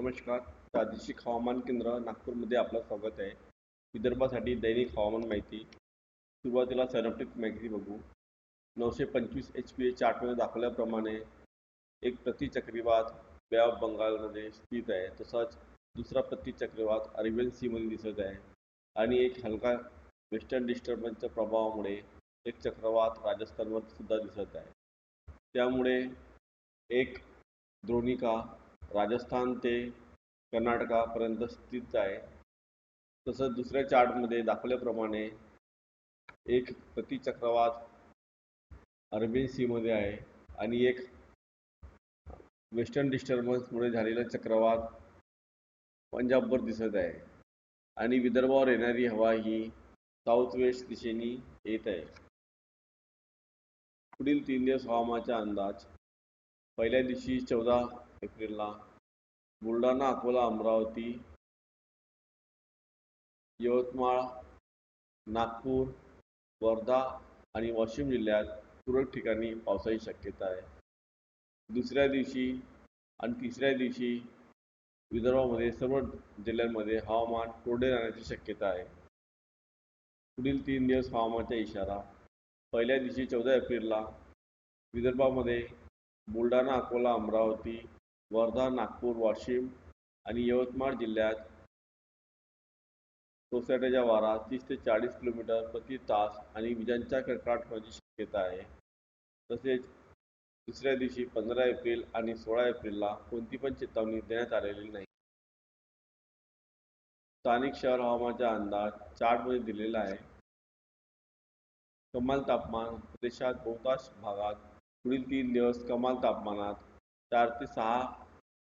नमस्कार. प्रादेशिक हवामान केंद्र नागपूरमध्ये आपलं स्वागत आहे. विदर्भासाठी दैनिक हवामान माहिती. सुरुवातीला सैनॉप्टिक माहिती बघू. नऊशे पंचवीस एच पी ए चार्टमध्ये दाखवल्याप्रमाणे एक प्रतिचक्रीवात बे ऑफ बंगालमध्ये स्थित आहे. तसंच दुसरा प्रतिचक्रीवात अरेबियन सीमध्ये दिसत आहे. आणि एक हलका वेस्टर्न डिस्टर्बन्सच्या प्रभावामुळे एक चक्रवात राजस्थानवर सुद्धा दिसत आहे. त्यामुळे एक द्रोणिका राजस्थान ते कर्नाटकापर्यंत स्थित आहे. तसंच दुसऱ्या चार्टमध्ये दाखवल्याप्रमाणे एक प्रतिचक्रवात अरबी सीमध्ये आहे आणि एक वेस्टर्न डिस्टर्बन्समुळे झालेला चक्रवात पंजाबवर दिसत आहे. आणि विदर्भावर येणारी हवा ही साऊथ वेस्ट दिशेने येत आहे. पुढील तीन दिवस हवामानाचा अंदाज. पहिल्या दिवशी चौदा एप्रिलला बुलढाणा अकोला अमरावती. यवतमाळ नागपूर वर्धा आणि वाशिम जिल्ह्यात तुरळक ठिकाणी पावसाची शक्यता आहे. दुसऱ्या दिवशी आणि तिसऱ्या दिवशी विदर्भामध्ये सर्व जिल्ह्यांमध्ये हवामान कोरडे राहण्याची शक्यता आहे. पुढील तीन दिवस हवामानाचा इशारा. पहिल्या दिवशी चौदा एप्रिलला विदर्भामध्ये बुलढाणा अकोला अमरावती वर्धा नागपूर वाशिम आणि यवतमाळ जिल्ह्यात सोसायटीच्या वारा तीस ते चाळीस किलोमीटर प्रति तास आणि विजांच्या कडकडाट होण्याची शक्यता आहे. तसेच दुसऱ्या दिवशी पंधरा एप्रिल आणि सोळा एप्रिलला कोणती पण चेतावणी देण्यात आलेली नाही. स्थानिक शहर हवामानाचा अंदाज चार्टमध्ये दिलेला आहे. कमाल तापमान प्रदेशात बहुतांश भागात पुढील तीन दिवस कमाल तापमानात चार से सहा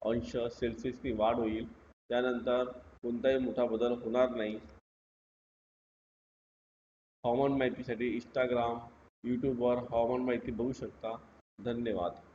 अंश सेल्सिअसनी वाढ होईल. त्यानंतर कोणताही मोठा बदल होना नहीं. हवामान माहितीसाठी इंस्टाग्राम यूट्यूब यूट्यूबवर हवामान माहिती बघू शकता. धन्यवाद.